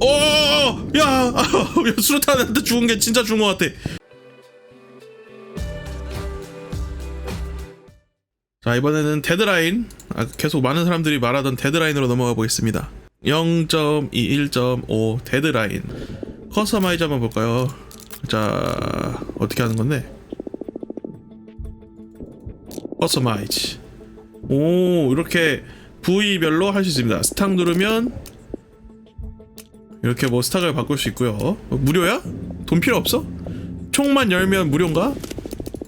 어, 야, 아, 수류탄한테 죽은 게 진짜 죽은 것 같아. 자 이번에는 데드라인. 아, 계속 많은 사람들이 말하던 데드라인으로 넘어가 보겠습니다. 0.2 1.5 데드라인. 커스터마이즈 한번 볼까요? 자 어떻게 하는 건데? 커스터마이즈 오 이렇게 부위별로 할 수 있습니다. 스탁 누르면 이렇게 뭐 스탁을 바꿀 수 있고요. 어, 무료야? 돈 필요 없어? 총만 열면 무료인가?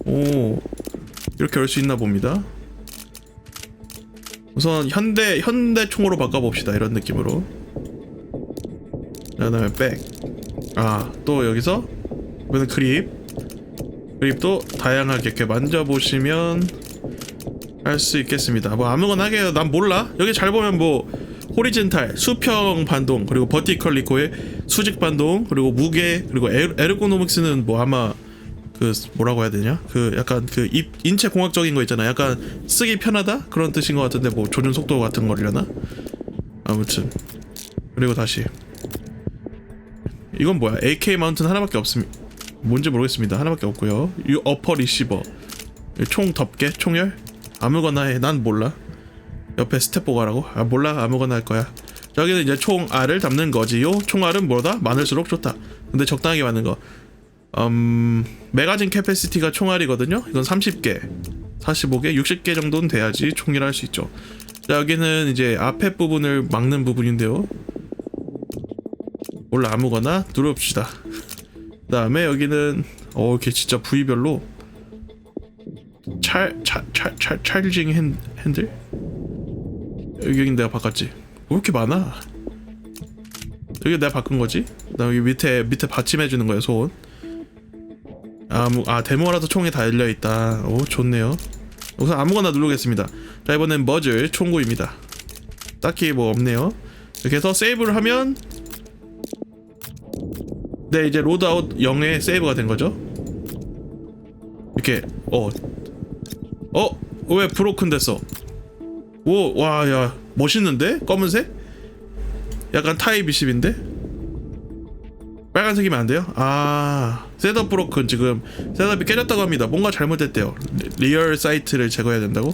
오 이렇게 열 수 있나 봅니다. 우선 현대 현대 총으로 바꿔봅시다 이런 느낌으로. 자, 그다음에 백아또 여기서 이번엔 그립. 그립도 다양하게 이렇게 만져보시면 할 수 있겠습니다. 뭐 아무거나 하게요. 난 몰라. 여기 잘 보면 뭐 호리젠탈 수평 반동 그리고 버티컬 리코의 수직 반동 그리고 무게 그리고 에르, 에르고노믹스는 뭐 아마 그 뭐라고 해야 되냐? 그 약간 그 입, 인체 공학적인 거 있잖아. 약간 쓰기 편하다? 그런 뜻인 것 같은데 뭐 조준 속도 같은 거려나? 아무튼. 그리고 다시. 이건 뭐야? AK 마운트는 하나밖에 없습니다 뭔지 모르겠습니다. 하나밖에 없고요. 이 어퍼 리시버. 총 덮개? 총열? 아무거나 해 난 몰라 옆에 스텝 보가라고 아 몰라 아무거나 할 거야 저기는 이제 총알을 담는 거지요 총알은 뭐다 많을수록 좋다 근데 적당하게 맞는 거 음, 매거진 캐패시티가 총알이거든요. 이건 30개, 45개, 60개 정도는 돼야지 총이라 할 수 있죠. 자, 여기는 이제 앞에 부분을 막는 부분인데요. 원래 아무거나 누릅시다. 그 다음에 여기는 어, 이렇게 진짜 부위별로 찰, 찰, 찰, 찰, 찰징 핸, 핸들? 여기 내가 바꿨지. 왜 이렇게 많아? 여기 내가 바꾼 거지? 나 여기 밑에 밑에 받침해 주는 거야 손. 아, 뭐, 아 데모라도 총이 다 열려 있다. 오 좋네요. 우선 아무거나 누르겠습니다. 자 이번엔 머즐 총구입니다. 딱히 뭐 없네요. 이렇게 해서 세이브를 하면 네 이제 로드아웃 0에 세이브가 된 거죠. 이렇게 어 어? 왜 브로큰 됐어? 오, 와, 야, 멋있는데? 검은색? 약간 타이 비십인데? 빨간색이면 안 돼요? 아, 셋업 브로큰 지금 셋업이 깨졌다고 합니다. 뭔가 잘못됐대요. 리- 리얼 사이트를 제거해야 된다고?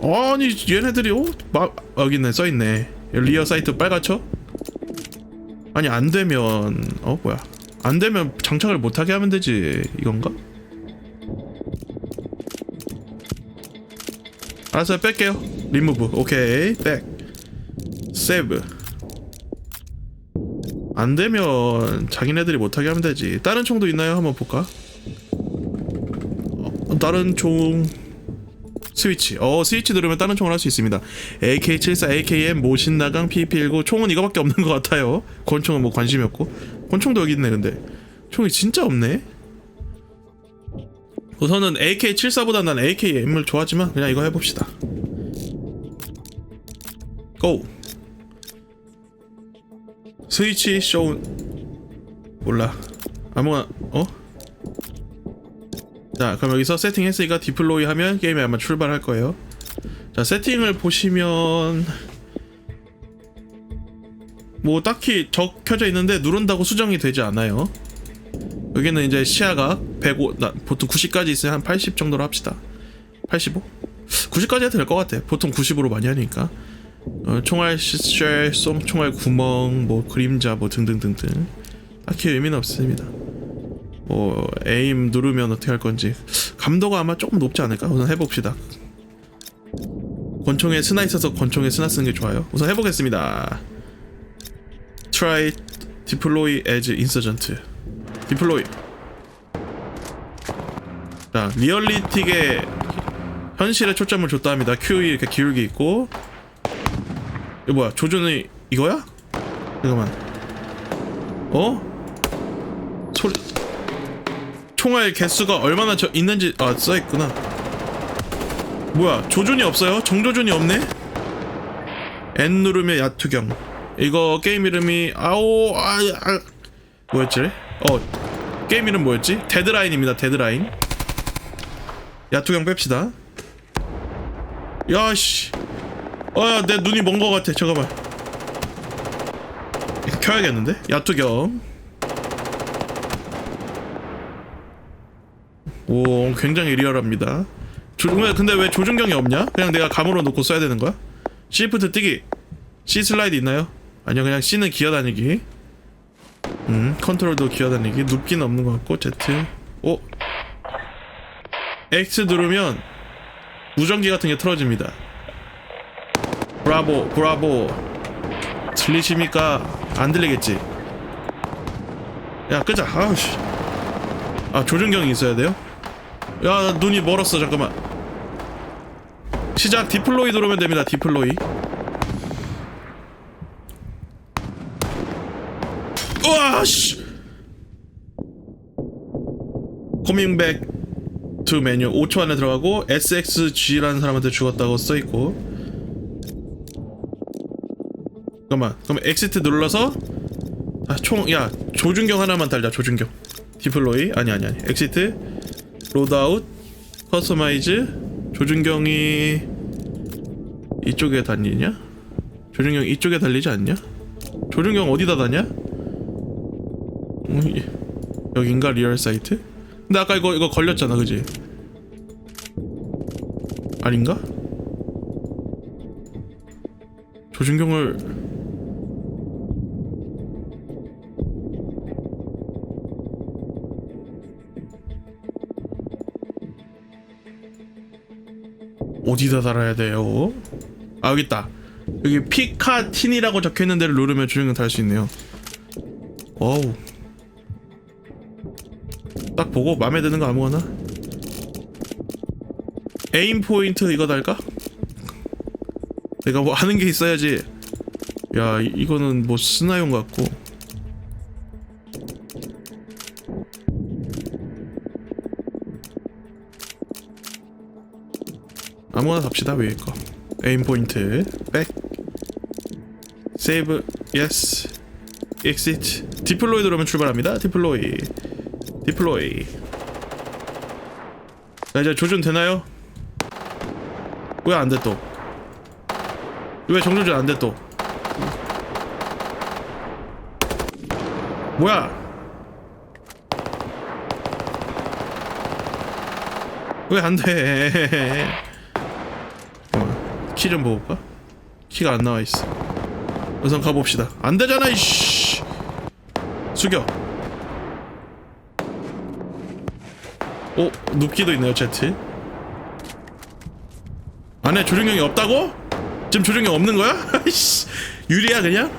아니, 얘네들이 어? 마, 여기 있네, 써 있네. 리얼 사이트 빨갛죠? 아니 안 되면 어 뭐야? 안 되면 장착을 못하게 하면 되지 이건가? 알았어요 뺄게요. 리무브. 오케이. 백. 세이브. 안 되면 자기네들이 못하게 하면 되지. 다른 총도 있나요? 한번 볼까? 어, 다른 총. 스위치. 어 스위치 누르면 다른 총을 할 수 있습니다. AK74 AKM 모신나강 PP19 총은 이거밖에 없는 것 같아요. 권총은 뭐 관심이 없고. 권총도 여기 있네 근데. 총이 진짜 없네 우선은 AK74보다 난 AKM을 좋아하지만 그냥 이거 해봅시다. 고! 스위치 쇼 몰라. 아무거나 어? 자 그럼 여기서 세팅했으니까 디플로이 하면 게임이 아마 출발할 거예요. 자 세팅을 보시면 뭐 딱히 적혀져 있는데 누른다고 수정이 되지 않아요 여기는 이제 시야가 105 나, 보통 90까지 있으면 한80 정도로 합시다 85? 90까지 해도 될 것 같아 보통 90으로 많이 하니까 어, 총알 시쉘, 쏨 총알 구멍, 뭐 그림자 뭐 등등등등 딱히 의미는 없습니다 뭐 에임 누르면 어떻게 할 건지 감도가 아마 조금 높지 않을까? 우선 해봅시다. 권총에 스나 있어서 권총에 스나 쓰는 게 좋아요. 우선 해보겠습니다. Try deploy as insurgent. Deploy. 자 리얼리틱에 현실에 초점을 줬다 합니다. Q 이렇게 기울기 있고. 이거 뭐야? 조준이 이거야? 잠깐만. 어? 소리. 총알 개수가 얼마나 저 있는지 아 써있구나 뭐야 조준이 없어요? 정조준이 없네? N 누르면 야투경 이거 게임 이름이 아오 아, 아 뭐였지? 어 게임 이름 뭐였지? 데드라인입니다 데드라인 야투경 뺍시다 야씨 아내 눈이 먼 거 같아 잠깐만 켜야겠는데? 야투경 오 굉장히 리얼합니다 조, 왜, 근데 왜 조준경이 없냐? 그냥 내가 감으로 놓고 써야 되는 거야? 시프트 뛰기 C 슬라이드 있나요? 아니요 그냥 C는 기어다니기 음 컨트롤도 기어다니기. 눕기는 없는 것 같고 Z. 오. X 누르면 무전기 같은 게 틀어집니다. 브라보 브라보. 들리십니까? 안 들리겠지? 야 끄자. 아우씨. 아 조준경이 있어야 돼요? 야 눈이 멀었어. 잠깐만. 시작. 디플로이 누르면 됩니다. 디플로이 우와 씨 코밍백 투 메뉴 5초 안에 들어가고 SXG라는 사람한테 죽었다고 써있고 잠깐만 그럼 엑시트 눌러서 아, 총, 야, 조준경 하나만 달자, 조준경. 디플로이, 아니, 아니, 아니. 엑시트, 로드아웃, 커스터마이즈, 조준경이 이쪽에 다니냐? 조준경 이쪽에 달리지 않냐? 조준경 어디다 다냐? 음, 이- 여긴가 리얼 사이트? 근데 아까 이거 이거 걸렸잖아, 그지? 아닌가? 조준경을 어디다 달아야 돼요? 아 여기 있다. 여기 피카틴이라고 적혀 있는 데를 누르면 조용히 달수 있네요. 어우. 딱 보고 마음에 드는 거 아무거나. 에임 포인트 이거 달까? 내가 뭐 하는 게 있어야지. 야 이- 이거는 뭐 스나용 같고. 아무거나 답시다 위에 거 에임 포인트 백 세이브 예스 엑시트 디플로이 들어오면 출발합니다 디플로이 디플로이 자 이제 조준 되나요? 왜 안 돼 또? 왜 정조준 안 돼 또? 뭐야? 왜 안 돼? 키좀 올까? 키가 안 나와 있어. 우선 가봅시다. 안 되잖아, 이씨. 숙여. 오, 눕기도 있네요, 제트. 안에 조준경이 없다고? 지금 조준경 없는 거야? 유리야 그냥?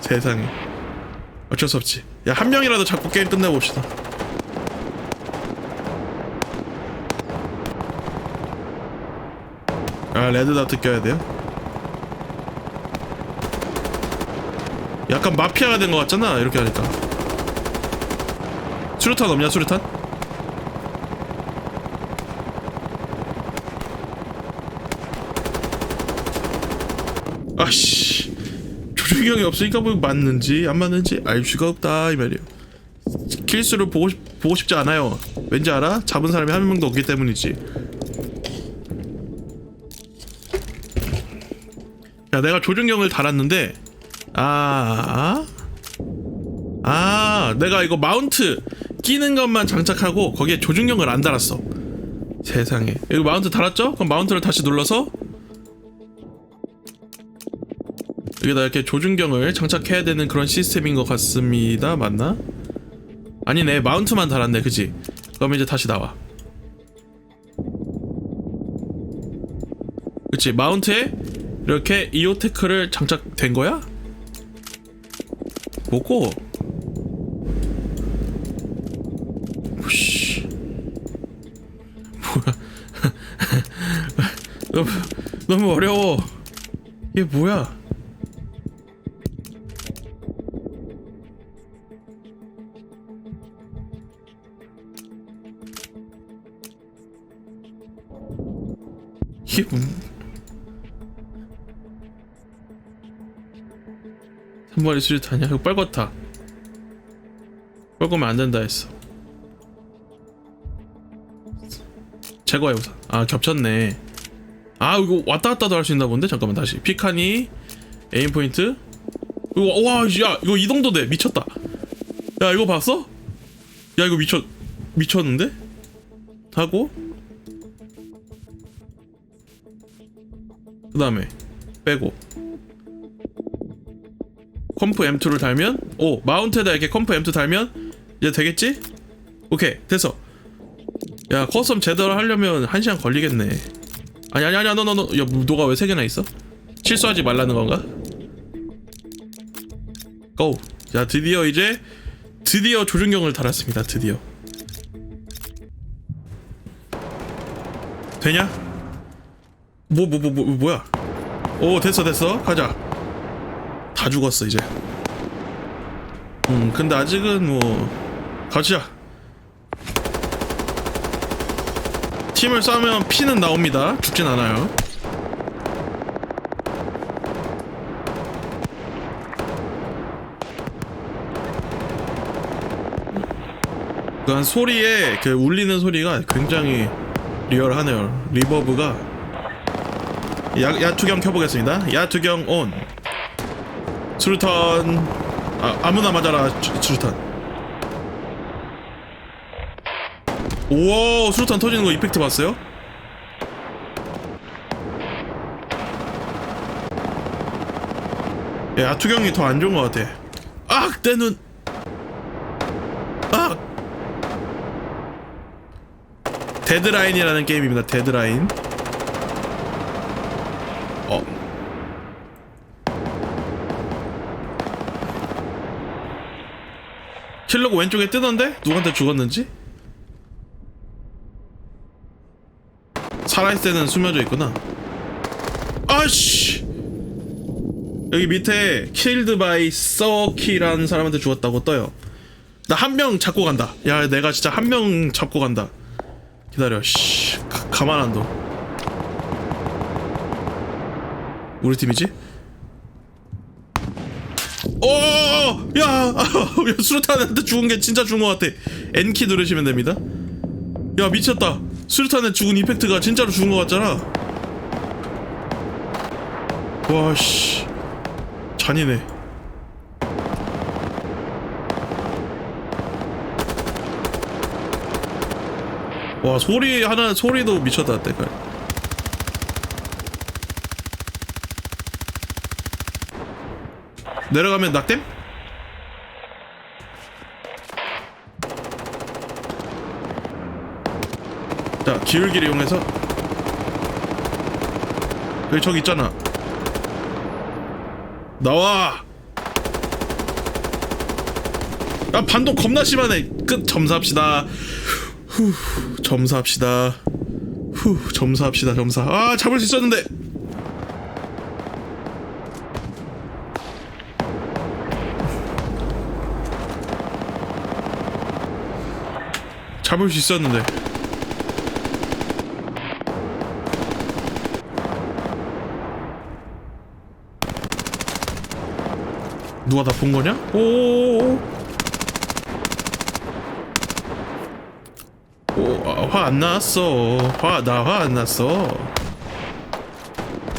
세상에. 어쩔 수 없지. 야, 한 명이라도 자꾸 게임 끝내봅시다. 아 레드다트 껴야 돼요? 약간 마피아가 된 것 같잖아 이렇게 하니까 수류탄 없냐 수류탄? 아씨 조준경이 없으니까 뭐 맞는지 안 맞는지 알 수가 없다 이 말이에요. 킬수를 보고, 싶, 보고 싶지 않아요. 왠지 알아? 잡은 사람이 한 명도 없기 때문이지. 야 내가 조준경을 달았는데 아, 아 내가 이거 마운트 끼는 것만 장착하고 거기에 조준경을 안 달았어. 세상에. 이거 마운트 달았죠? 그럼 마운트를 다시 눌러서 여기다 이렇게 조준경을 장착해야 되는 그런 시스템인 것 같습니다. 맞나? 아니네. 마운트만 달았네. 그지? 그럼 이제 다시 나와. 그치? 마운트에 이렇게 이오테크를 장착된 거야? 뭐고? 씨. 뭐야? 너무 너무 어려워. 이게 뭐야 뭐 3번이 수류탄이야? 이거 빨갛다. 빨거면 안 된다 했어. 제거해 우선 아 겹쳤네. 아 이거 왔다 갔다도 할 수 있나 본데? 잠깐만 다시. 피카니 에임 포인트. 이거 와야 이거 이동도 돼. 미쳤다. 야 이거 봤어? 야 이거 미쳤 미쳤는데? 하고 그 다음에 빼고 컴프 M2를 달면 오 마운트에다 이렇게 컴프 M2 달면 이제 되겠지? 오케이 됐어 야 커스텀 제대로 하려면 한시간 걸리겠네 아니 아니 아니 너너너 야 너가 왜세 개나 있어? 실수하지 말라는 건가? 고! 자 드디어 이제 드디어 조준경을 달았습니다 드디어 되냐? 뭐 뭐 뭐 뭐 뭐야? 오 됐어 됐어. 가자. 다 죽었어 이제. 음 근데 아직은 뭐 가자. 팀을 싸면 피는 나옵니다. 죽진 않아요. 그 한 소리에 그 울리는 소리가 굉장히 리얼하네요. 리버브가 야, 야투경 켜보겠습니다 야투경 온 수류탄 아, 아무나 맞아라 수- 수류탄 우와 수류탄 터지는 거 이펙트 봤어요? 야, 야투경이 더 안 좋은 것 같아 악! 내 눈 악! 데드라인이라는 게임입니다 데드라인 킬러고 왼쪽에 뜨던데? 누구한테 죽었는지? 살아있을 때는 숨겨져 있구나. 아씨! 여기 밑에 킬드 바이 서키라는 사람한테 죽었다고 떠요. 나 한 명 잡고 간다. 야 내가 진짜 한 명 잡고 간다. 기다려. 씨 가, 가만 안 둬. 우리 팀이지? 오, 야, 야, 수류탄한테 죽은 게 진짜 죽은 것 같아. N키 누르시면 됩니다. 야, 미쳤다. 수류탄에 죽은 이펙트가 진짜로 죽은 것 같잖아. 와, 씨, 잔이네. 와, 소리 하나, 소리도 미쳤다, 때가. 내려가면 낙댐? 자 기울기를 이용해서. 여기 저기 있잖아. 나와. 아 반동 겁나 심하네. 끝 점사합시다. 후 점사합시다. 후 점사합시다 점사. 아 잡을 수 있었는데. 잡을 수 있었는데 누가 다 본 거냐? 오오오오 화안 났어 화 나 화 안 났어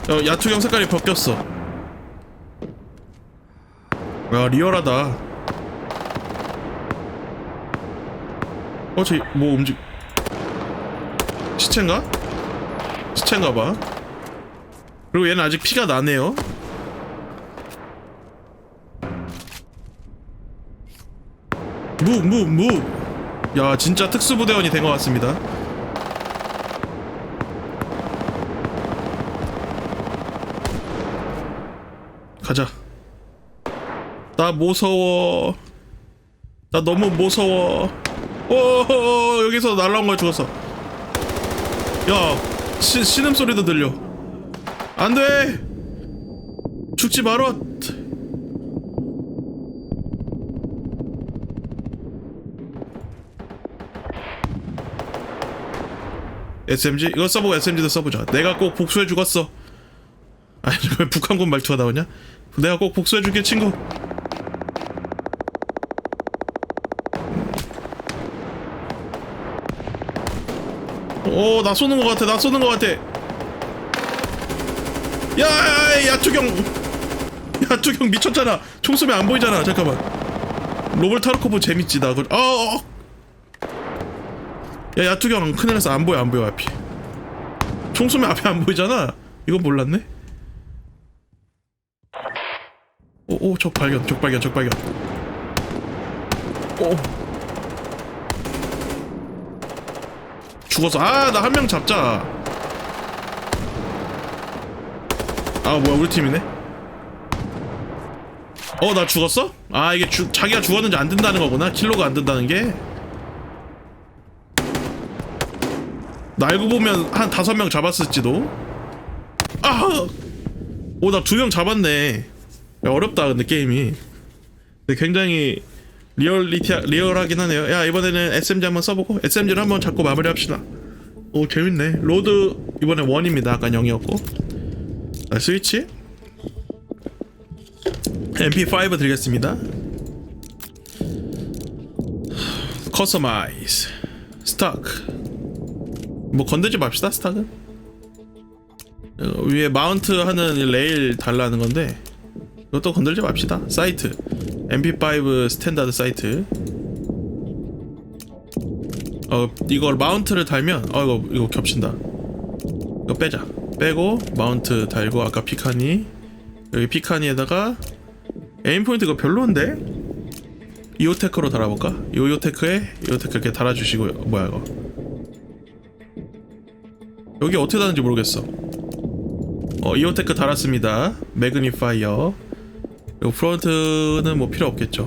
야, 야투경 색깔이 바뀌었어 야 리얼하다 어, 저, 뭐 움직... 시체인가? 시체인가 봐. 그리고 얘는 아직 피가 나네요. 무, 무, 무. 야, 진짜 특수부대원이 된 것 같습니다. 가자. 나 무서워. 나 너무 무서워. 오 여기서 날라온 거야 죽었어. 야 시, 신음 소리도 들려. 안 돼. 죽지 마라. SMG 이거 써보고 SMG도 써보자. 내가 꼭 복수해 죽었어. 아니 왜 북한군 말투가 나오냐? 내가 꼭 복수해 줄게 친구. 오, 나 쏘는 것 같아. 나 쏘는 것 같아. 야, 야, 야, 야투경. 야 투경 미쳤잖아 총 쏘면 안 보이잖아 잠깐만 로벌 타르코프 재밌지 나 그... 어, 어. 어. 야 야투경 큰일 났어 안 보여 안 보여 앞이. 총 쏘면 앞에 안 보이잖아. 이건 몰랐네. 오오 적 발견 적 발견 적 발견. 오. 죽었어. 아 나 한 명 잡자. 아 뭐야 우리 팀이네? 어 나 죽었어? 아 이게 주, 자기가 죽었는지 안 든다는 거구나. 킬로가 안 든다는 게 나 알고 보면 한 다섯 명 잡았을지도? 아 오나 두 명 잡았네. 야, 어렵다 근데 게임이. 근데 굉장히 리얼리티 리얼하긴 하네요. 야 이번에는 SMG 한번 써보고 SMG를 한번 잡고 마무리합시다. 오 재밌네. 로드 이번에 원입니다. 아까 0이었고. 자, 스위치? MP5 드리겠습니다. 커스터마이즈 스타크 뭐 건들지 맙시다 스타크 어, 위에 마운트 하는 이 레일 달라는 건데 이것도 건들지 맙시다. 사이트. MP5 스탠다드 사이트. 어 이걸 마운트를 달면 어 이거 이거 겹친다. 이거 빼자. 빼고 마운트 달고 아까 피카니. 여기 피카니에다가 에임 포인트 이거 별로인데? 이오테크로 달아볼까? 이오테크에 이오테크 이렇게 달아주시고요. 뭐야 이거 여기 어떻게 다는지 모르겠어. 어 이오테크 달았습니다. 매그니파이어. 그리고 프론트는 뭐 필요 없겠죠.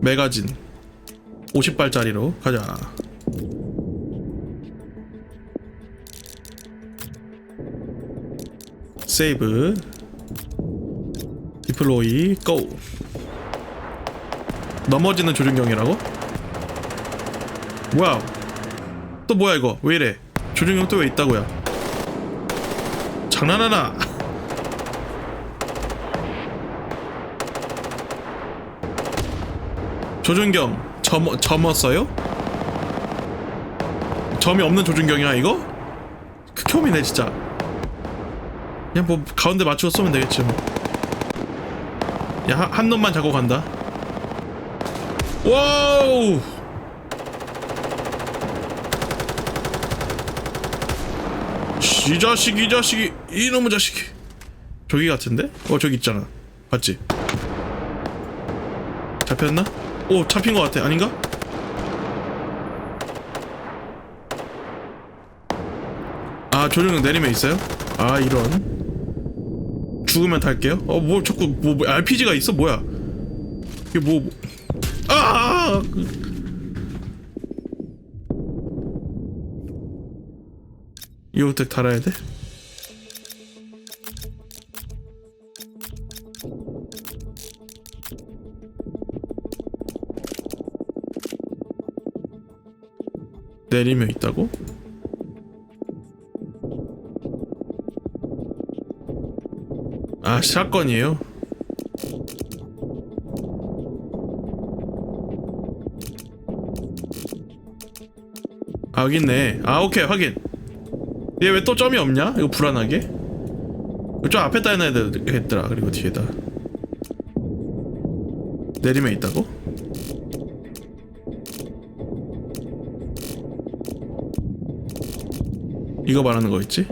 매거진. 50발짜리로 가자. 세이브. 디플로이 고. 넘어지는 조준경이라고? 뭐야 또 뭐야 이거 왜 이래 조준경 또 왜 있다고요 장난하나 조준경 점, 점었어요? 점이 없는 조준경이야 이거? 극혐이네 진짜 그냥 뭐 가운데 맞추고 쏘면 되겠지 뭐. 야, 한, 한 놈만 잡고 간다. 와우! 이 자식, 이 자식이, 이놈의 자식이. 저기 같은데? 어, 저기 있잖아. 봤지? 잡혔나? 오, 잡힌 것 같아. 아닌가? 아, 조준경 내리면 있어요? 아, 이런. 죽으면 탈게요. 어, 뭐 자꾸 뭐, 뭐 RPG가 있어? 뭐야? 이게 뭐, 뭐. 아! 이호텍 달아야 돼? 내리면 있다고? 아 샷건이에요? 아 여기 있네 아 오케이 확인 얘 왜 또 점이 없냐? 이거 불안하게 저 앞에다 해놔야 되겠더라 그리고 뒤에다 내리면 있다고? 이거 말하는 거 있지?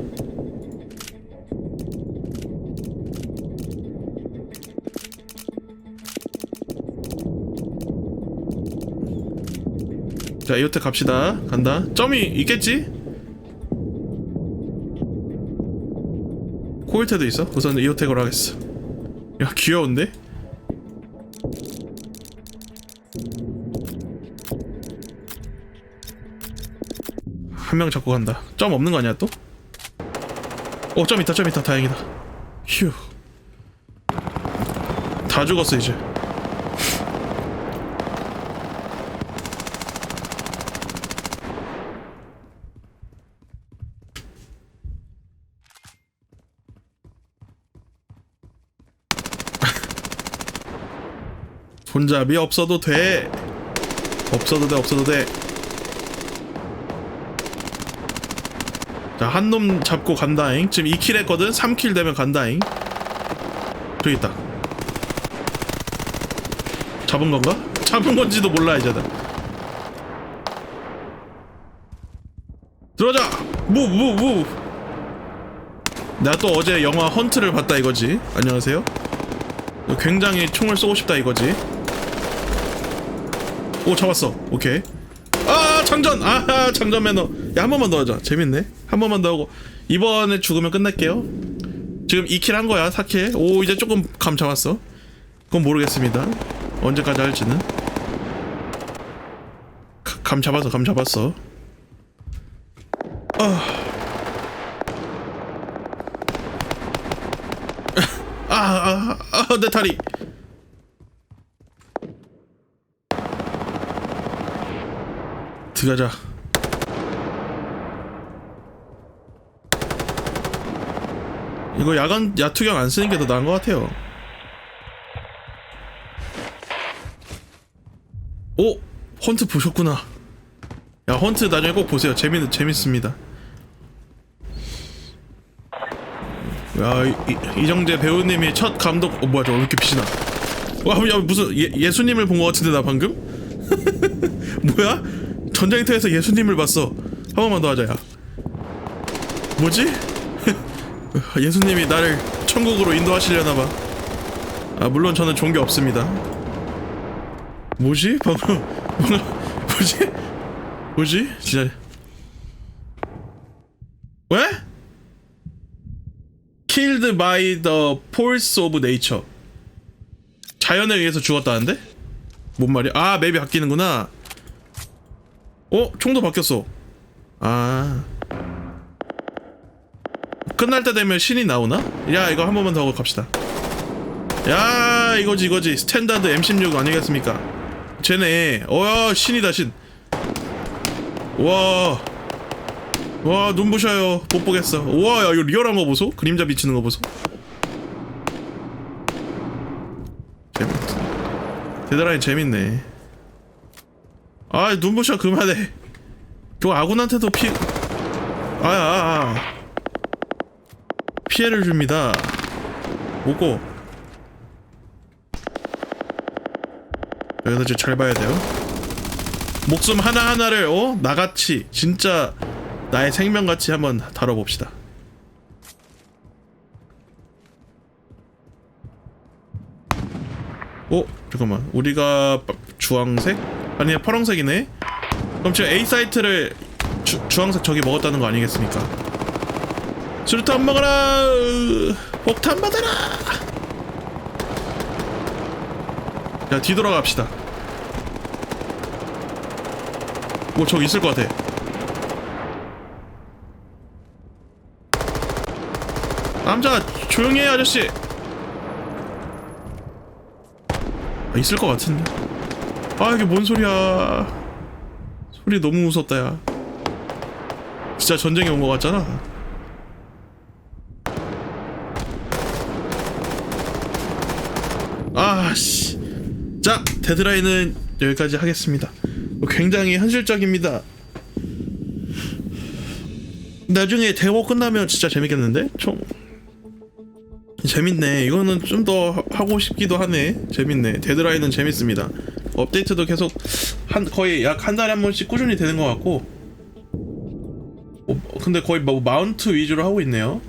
자 이호텔 갑시다 간다 점이 있겠지? 코일테도 있어? 우선 이호텔으로 하겠어 야 귀여운데? 한 명 잡고 간다 점 없는 거 아니야 또? 어 점 있다 점 있다 다행이다 휴 다 죽었어 이제 손잡이 없어도 돼. 없어도 돼, 없어도 돼. 자 한 놈 잡고 간다잉. 지금 2킬 했거든? 3킬 되면 간다잉. 저기 있다. 잡은 건가? 잡은 건지도 몰라 이제 나 들어가자! 무 무 무. 나 또 어제 영화 헌트를 봤다 이거지. 안녕하세요. 굉장히 총을 쏘고 싶다 이거지 오 잡았어. 오케이. 아 장전. 아 장전 매너. 야 한 번만 더 하자. 재밌네. 한 번만 더 하고. 이번에 죽으면 끝낼게요. 지금 2킬 한 거야 4킬? 오 이제 조금 감 잡았어. 그건 모르겠습니다. 언제까지 할지는. 가- 감 잡았어 감 잡았어. 아 아아내 다리 들어가자. 이거 야간 야투경 안 쓰는 게 더 나은 것 같아요. 오! 헌트 보셨구나. 야 헌트 나중에 꼭 보세요. 재밌 재밌습니다. 야 이, 이- 이정재 배우님이 첫 감독 어 뭐야 저왜 이렇게 빛이 나 와 야, 무슨 예, 예수님을 본 것 같은데 나 방금? 뭐야 전쟁터에서 예수님을 봤어 한 번만 더 하자 야 뭐지 예수님이 나를 천국으로 인도하시려나 봐 아 물론 저는 종교 없습니다 뭐지 방금 뭔가 뭐지 뭐지 진짜 왜? Killed by the force of nature. 자연에 의해서 죽었다는데? 뭔 말이야? 아 맵이 바뀌는구나. 어? 총도 바뀌었어. 아. 끝날 때 되면 신이 나오나? 야 이거 한 번만 더 하고 갑시다. 야 이거지 이거지 스탠다드 M16 아니겠습니까? 쟤네 어야 신이다 신. 와. 와 눈부셔요 못 보겠어 와 야 이거 리얼한 거 보소 그림자 비치는 거 보소 재밌 대단하게 재밌네 아 눈부셔 그만해. 저 아군한테도 피 아야 아, 아. 피해를 줍니다. 오고. 여기서 지금 잘 봐야 돼요. 목숨 하나하나를 어? 나같이 진짜 나의 생명같이 한번 다뤄봅시다. 오 잠깐만. 우리가 빠- 주황색 아니 파란색이네. 그럼 지금 A 사이트를 주, 주황색 저기 먹었다는 거 아니겠습니까? 수류탄 먹어라 으, 폭탄 받아라. 자 뒤돌아갑시다. 뭐 저기 있을 것 같아. 남자 조용히 해 아저씨 아, 있을 것 같은데 아 이게 뭔 소리야 소리 너무 무섭다 야 진짜 전쟁이 온 것 같잖아 아씨 자 데드라인은 여기까지 하겠습니다 굉장히 현실적입니다 나중에 데모 끝나면 진짜 재밌겠는데? 총 재밌네. 이거는 좀 더 하고 싶기도 하네. 재밌네. 데드라인은 재밌습니다. 업데이트도 계속 한 거의 약 한 달에 한 번씩 꾸준히 되는 것 같고. 어, 근데 거의 뭐 마운트 위주로 하고 있네요.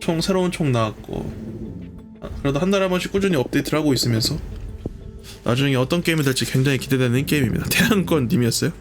총 새로운 총 나왔고. 아, 그래도 한 달에 한 번씩 꾸준히 업데이트를 하고 있으면서 나중에 어떤 게임이 될지 굉장히 기대되는 게임입니다. 태양권 님이었어요.